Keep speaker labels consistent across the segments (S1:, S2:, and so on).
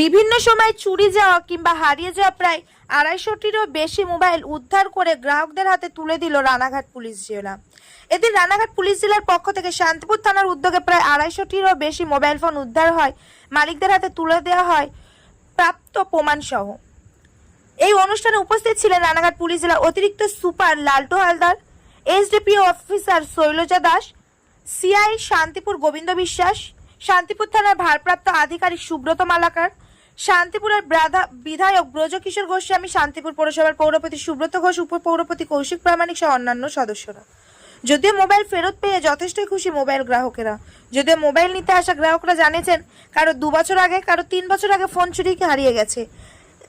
S1: বিভিন্ন সময় চুরি যাওয়া কিংবা হারিয়ে যাওয়া প্রায় আড়াইশোটিরও বেশি মোবাইল উদ্ধার করে গ্রাহকদের হাতে তুলে দিল রানাঘাট পুলিশ জেলা। এদিন রানাঘাট পুলিশ জেলার পক্ষ থেকে শান্তিপুর থানার উদ্যোগে প্রায় আড়াইশোটিরও বেশি মোবাইল ফোন উদ্ধার হয়, মালিকদের হাতে তুলে দেওয়া হয় প্রাপ্ত প্রমাণ সহ এই অনুষ্ঠানে উপস্থিত ছিলেন রানাঘাট পুলিশ জেলার অতিরিক্ত super Laltu Haldar, SDPO officer Shailaja Das, CI Shantipur Gobinda Biswas Shantipur থানার ভারপ্রাপ্ত আধিকারিক সুব্রত মালাকার। শান্তিপুরের বিধায়ক ব্রজকিশোর গোস্বামী, শান্তিপুর পৌরসভার পৌরপতি সুব্রত ঘোষ, উপপৌরপতি কৌশিক প্রামাণিক সহ অন্যান্য সদস্যরা। যদিও মোবাইল ফেরত পেয়ে যথেষ্টই খুশি মোবাইল গ্রাহকেরা। যদিও মোবাইল নিতে আসা গ্রাহকরা জানেছেন কারও দু বছর আগে, কারও তিন বছর আগে ফোন চুরি হারিয়ে গেছে।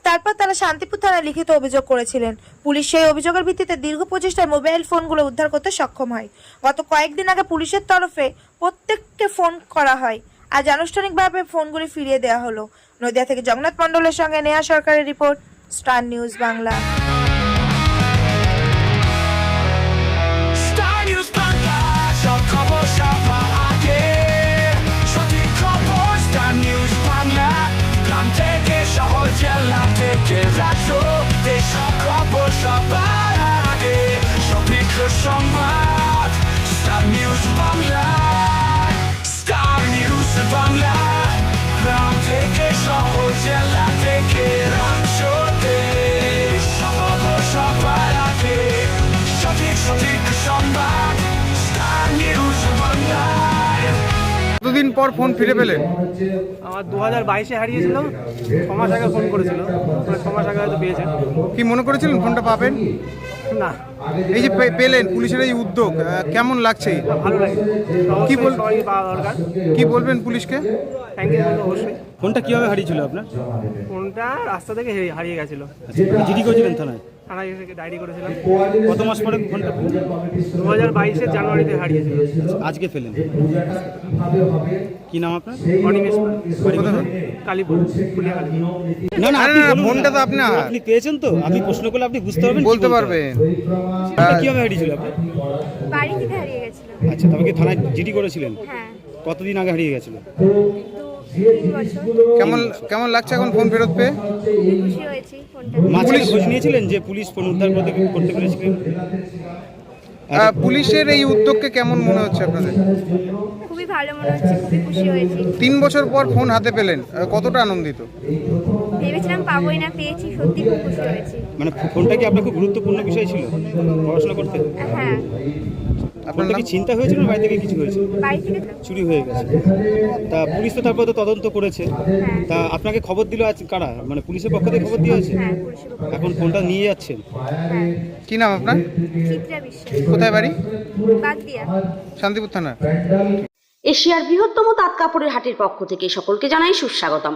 S1: তারপর তারা শান্তিপুর থানায় লিখিত অভিযোগ করেছিলেন। পুলিশ সেই অভিযোগের ভিত্তিতে দীর্ঘ প্রচেষ্টায় মোবাইল ফোনগুলো উদ্ধার করতে সক্ষম হয়। গত কয়েকদিন আগে পুলিশের তরফে প্রত্যেককে ফোন করা হয়। আজ আনুষ্ঠানিকভাবে ফোনগুলি ফিরিয়ে দেওয়া হলো। নদিয়া থেকে জগন্নাথ মণ্ডলের সঙ্গে নেয়া সরকারের রিপোর্ট, স্টার নিউজ বাংলা।
S2: থেকে শহর জেলা থেকে রাষ্ট্র দেশ সব খবর
S3: কতদিন পর ফোন ফিরে পেলেন
S4: আমার দু হাজার বাইশে হারিয়েছিল ছ মাস আগে ফোন করেছিল মানে ছ মাস আগে হয়তো পেয়েছে।
S3: কি মনে করেছিলেন ফোনটা পাবেন?
S4: না।
S3: এই যে পে- পেলেন পুলিশের এই উদ্যোগ কেমন লাগছে?
S4: ভালো লাগে।
S3: কি বল- কি বলবেন পুলিশকে?
S4: থ্যাংক ইউ অবশ্যই।
S5: ফোনটা কীভাবে হারিয়েছিল আপনার?
S4: ফোনটা রাস্তা থেকে হারিয়ে- হারিয়ে গেছিল।
S5: জিডি করেছিলেন থানায়?
S4: থানায় ডায়েরি করেছিলাম।
S5: কত মাস পরে ফোনটা
S4: দু হাজার বাইশের জানুয়ারিতে হারিয়েছিল
S5: আজকে পেলেন কি নাম আপনার?
S4: অনিমেষ? কালীপুর
S5: না না আপনি
S3: না, ফোনটা তো আপনার।
S5: আপনি পেয়েছেন তো? আপনি প্রশ্ন করলে আপনি বুঝতে পারবেন
S3: বলতে পারবেন।
S5: কীভাবে হারিয়েছিল আপনার
S6: বাড়ি থেকে হারিয়ে গেছিল।
S5: আচ্ছা তবে কি থানায় জিডি করেছিলেন?
S6: হ্যাঁ।
S5: কতদিন আগে হারিয়ে গেছিল?
S3: কেমন কেমন লাগছে এখন ফোন ফেরত পেয়ে?
S6: খুবই খুশি হয়েছি ফোনটা পেয়ে।
S5: মাঝখানে খোঁজ নিয়েছিলেন যে পুলিশ ফোন উদ্ধার করতে করতে পেরেছিলেন
S3: পুলিশের এই উদ্যোগকে কেমন মনে হচ্ছে আপনাদের?
S6: খুবই ভালো মনে হচ্ছে খুবই খুশি হয়েছি।
S3: তিন বছর পর ফোন হাতে পেলেন কতটা আনন্দিত?
S6: ভেবেছিলাম পাবোই না পেয়েছি সত্যি খুব খুশি হয়েছি।
S5: মানে ফোনটা কি আপনার খুব গুরুত্বপূর্ণ বিষয় ছিল পড়াশোনা করতে?
S6: হ্যাঁ।
S3: আপনার
S5: কি চিন্তা হয়েছিল বাড়ি থেকে কিছু হয়েছে? চুরি হয়ে গেছে। তা পুলিশ তো তারপর তো তদন্ত করেছে।
S6: হ্যাঁ।
S5: তা আপনাকে খবর দিল আজ কারা? মানে পুলিশের পক্ষ থেকে খবর দিয়ে হয়েছে?
S6: হ্যাঁ
S5: এখন ফোনটা নিয়ে যাচ্ছেন?
S6: হ্যাঁ।
S3: কি নাম আপনার? কোথায় বাড়ি? শান্তিপুর থানা
S7: এশিয়ার বৃহত্তম তাঁত কাপড়ের হাটের পক্ষ থেকে সকলকে জানাই সুস্বাগতম।